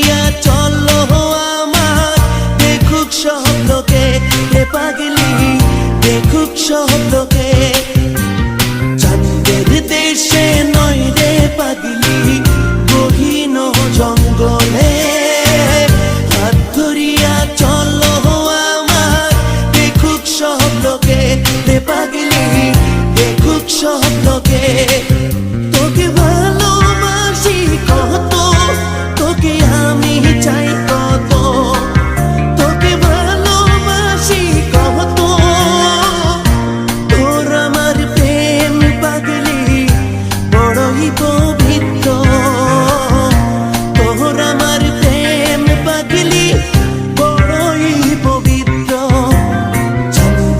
নিয়া চলো আমার। দেখুক সব লোকে রে পাগলি, দেখুক সব লোকে। দেশে নয় রে পাগলি, গহীন জঙ্গলে। হাত ধরিয়া চলো আমার। দেখুক সব লোকে রে